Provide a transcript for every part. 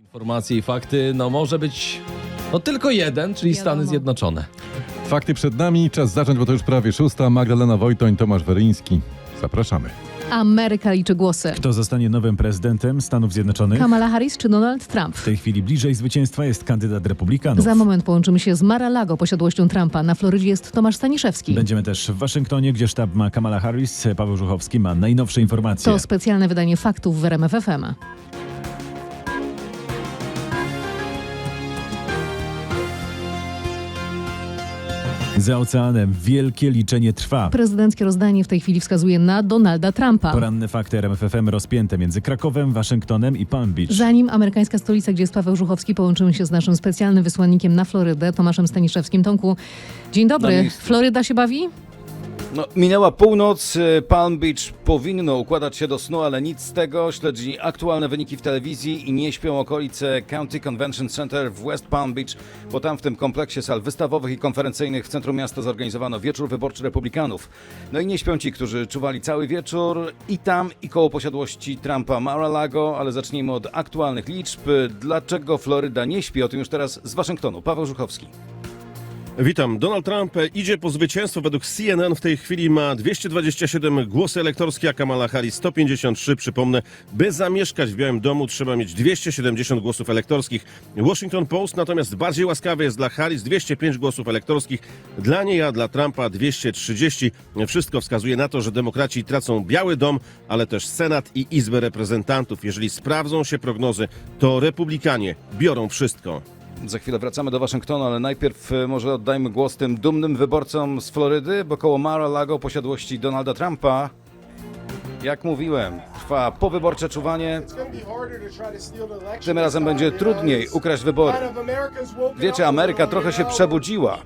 Informacje i fakty, no może być no tylko jeden, czyli Wiadomo. Stany Zjednoczone. Fakty przed nami, czas zacząć, bo to już prawie szósta. Magdalena Wojtoń, Tomasz Weryński. Zapraszamy. Ameryka liczy głosy. Kto zostanie nowym prezydentem Stanów Zjednoczonych? Kamala Harris czy Donald Trump? W tej chwili bliżej zwycięstwa jest kandydat republikanów. Za moment połączymy się z Mar-a-Lago, posiadłością Trumpa. Na Florydzie jest Tomasz Staniszewski. Będziemy też w Waszyngtonie, gdzie sztab ma Kamala Harris. Paweł Żuchowski ma najnowsze informacje. To specjalne wydanie faktów w RMF Za oceanem wielkie liczenie trwa. Prezydenckie rozdanie w tej chwili wskazuje na Donalda Trumpa. Poranne fakty RMFFM rozpięte między Krakowem, Waszyngtonem i Palm Beach. Zanim amerykańska stolica, gdzie jest Paweł Żuchowski, połączymy się z naszym specjalnym wysłannikiem na Florydę, Tomaszem Staniszewskim. Tomku, dzień dobry. Floryda się bawi? No, minęła północ, y, Palm Beach powinno układać się do snu, ale nic z tego. Śledzi aktualne wyniki w telewizji i nie śpią okolice County Convention Center w West Palm Beach, bo tam w tym kompleksie sal wystawowych i konferencyjnych w centrum miasta zorganizowano wieczór wyborczy republikanów. No i nie śpią ci, którzy czuwali cały wieczór i tam, i koło posiadłości Trumpa Mar-a-Lago, ale zacznijmy od aktualnych liczb. Dlaczego Floryda nie śpi? O tym już teraz z Waszyngtonu. Paweł Żuchowski. Witam. Donald Trump idzie po zwycięstwo. Według CNN w tej chwili ma 227 głosy elektorskie, a Kamala Harris 153. Przypomnę, by zamieszkać w Białym Domu trzeba mieć 270 głosów elektorskich. Washington Post natomiast bardziej łaskawy jest dla Harris 205 głosów elektorskich, dla niej, a dla Trumpa 230. Wszystko wskazuje na to, że demokraci tracą Biały Dom, ale też Senat i Izbę Reprezentantów. Jeżeli sprawdzą się prognozy, to republikanie biorą wszystko. Za chwilę wracamy do Waszyngtonu, ale najpierw e, może oddajmy głos tym dumnym wyborcom z Florydy, bo koło Mar-a-Lago posiadłości Donalda Trumpa, jak mówiłem, trwa powyborcze czuwanie. Tym razem będzie trudniej ukraść wybory. Wiecie, Ameryka trochę się przebudziła.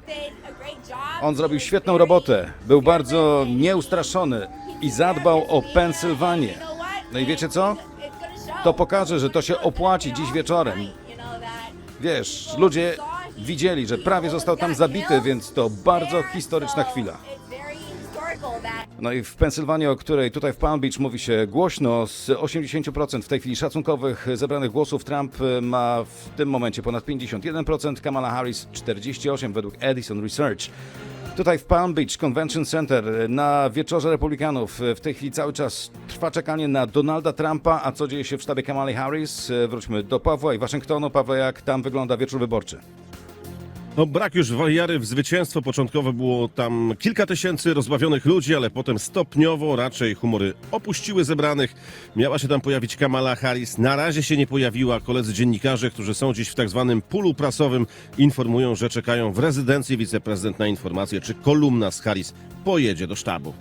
On zrobił świetną robotę, był bardzo nieustraszony i zadbał o Pensylwanię. No i wiecie co? To pokaże, że to się opłaci dziś wieczorem. Wiesz, ludzie widzieli, że prawie został tam zabity, więc to bardzo historyczna chwila. No i w Pensylwanii, o której tutaj w Palm Beach mówi się głośno, z 80% w tej chwili szacunkowych zebranych głosów Trump e, ma w tym momencie ponad 51%, Kamala Harris 48% według Edison Research. Tutaj w Palm Beach Convention Center e, na wieczorze Republikanów e, w tej chwili cały czas trwa czekanie na Donalda Trumpa, a co dzieje się w sztabie Kamali Harris? Wróćmy do Pawła i Waszyngtonu. Paweł, jak tam wygląda wieczór wyborczy? No brak już wiary w zwycięstwo. Początkowo było tam kilka tysięcy rozbawionych ludzi, ale potem stopniowo raczej humory opuściły zebranych. Miała się tam pojawić Kamala Harris. Na razie się nie pojawiła. Koledzy dziennikarze, którzy są dziś w tak zwanym pulu prasowym, informują, że czekają w rezydencji wiceprezydent na informację, czy kolumna z Harris pojedzie do sztabu.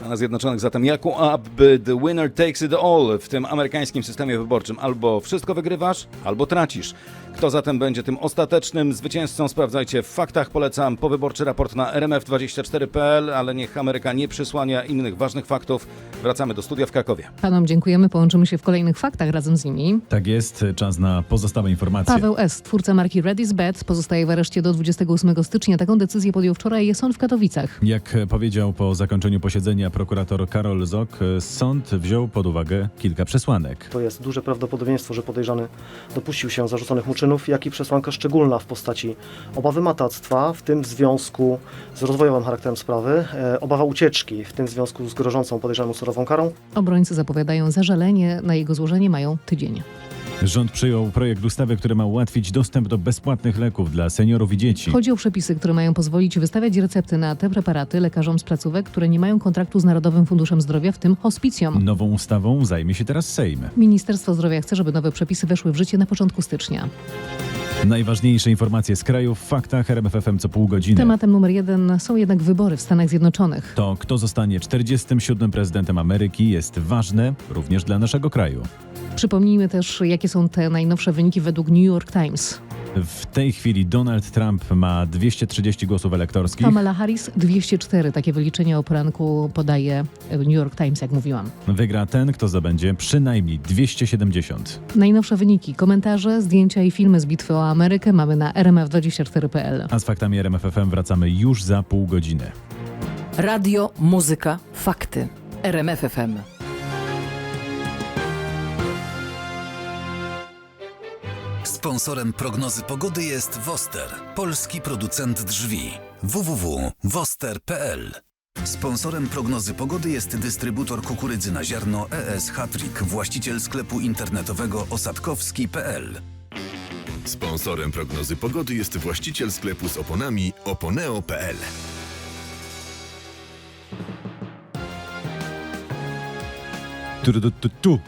Stanach Zjednoczonych zatem jaką aby the winner takes it all w tym amerykańskim systemie wyborczym. Albo wszystko wygrywasz, albo tracisz. Kto zatem będzie tym ostatecznym zwycięzcą? Sprawdzajcie w faktach. Polecam powyborczy raport na rmf24.pl, ale niech Ameryka nie przysłania innych ważnych faktów. Wracamy do studia w Krakowie. Panom dziękujemy, połączymy się w kolejnych faktach razem z nimi. Tak jest, czas na pozostałe informacje. Paweł S., twórca marki Ready's Bet, pozostaje w areszcie do 28 stycznia. Taką decyzję podjął wczoraj sąd w Katowicach. Jak powiedział po zakończeniu posiedzenia prokurator Karol Zok, sąd wziął pod uwagę kilka przesłanek. To jest duże prawdopodobieństwo, że podejrzany dopuścił się zarzuconych mu czynów, jak i przesłanka szczególna w postaci obawy matactwa, w tym w związku z rozwojowym charakterem sprawy, e, obawa ucieczki, w tym w związku z grożącą podejrzaną surową karą Obrońcy zapowiadają zażalenie, na jego złożenie mają tydzień. Rząd przyjął projekt ustawy, który ma ułatwić dostęp do bezpłatnych leków dla seniorów i dzieci. Chodzi o przepisy, które mają pozwolić wystawiać recepty na te preparaty lekarzom z placówek, które nie mają kontraktu z Narodowym Funduszem Zdrowia, w tym hospicjom. Nową ustawą zajmie się teraz Sejm. Ministerstwo Zdrowia chce, żeby nowe przepisy weszły w życie na początku stycznia. Najważniejsze informacje z kraju w faktach RMFFM co pół godziny. Tematem numer jeden są jednak wybory w Stanach Zjednoczonych. To, kto zostanie 47. prezydentem Ameryki, jest ważne również dla naszego kraju. Przypomnijmy też, jakie są te najnowsze wyniki według New York Times. W tej chwili Donald Trump ma 230 głosów elektorskich. Kamala Harris 204. Takie wyliczenie o poranku podaje New York Times, jak mówiłam. Wygra ten, kto zdobędzie przynajmniej 270. Najnowsze wyniki, komentarze, zdjęcia i filmy z bitwy o Amerykę mamy na rmf24.pl. A z faktami RMFFM wracamy już za pół godziny. Radio, muzyka, fakty. RMF Sponsorem prognozy pogody jest Woster, polski producent drzwi. www.woster.pl Sponsorem prognozy pogody jest dystrybutor kukurydzy na ziarno ES Hattrick, właściciel sklepu internetowego osadkowski.pl. Sponsorem prognozy pogody jest właściciel sklepu z oponami oponeo.pl. Tu.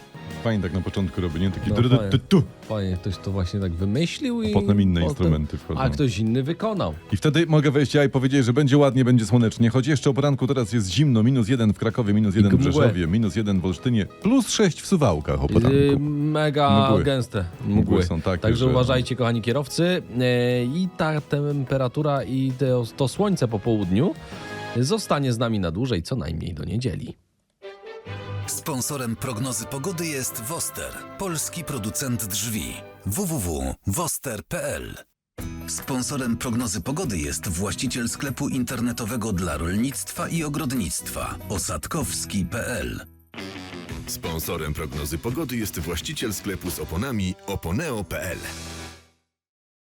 Fajnie tak na początku robi, nie? Taki No, tu, fajnie. tu, tu. Fajnie, ktoś to właśnie tak wymyślił i... Potem inne instrumenty wchodzą. A ktoś inny wykonał. I wtedy mogę wejść ja i powiedzieć, że będzie ładnie, będzie słonecznie. Choć jeszcze o poranku teraz jest zimno, minus jeden w Krakowie, minus jeden w mgłę. Rzeszowie, minus jeden w Olsztynie, plus sześć w Suwałkach o poranku. Yy, mega Mgły. gęste mgły. Mgły są takie, Także że- uważajcie, kochani kierowcy. E, I ta temperatura i to słońce po południu zostanie z nami na dłużej, co najmniej do niedzieli. Sponsorem prognozy pogody jest Woster, polski producent drzwi. www.woster.pl Sponsorem prognozy pogody jest właściciel sklepu internetowego dla rolnictwa i ogrodnictwa osadkowski.pl. Sponsorem prognozy pogody jest właściciel sklepu z oponami oponeo.pl.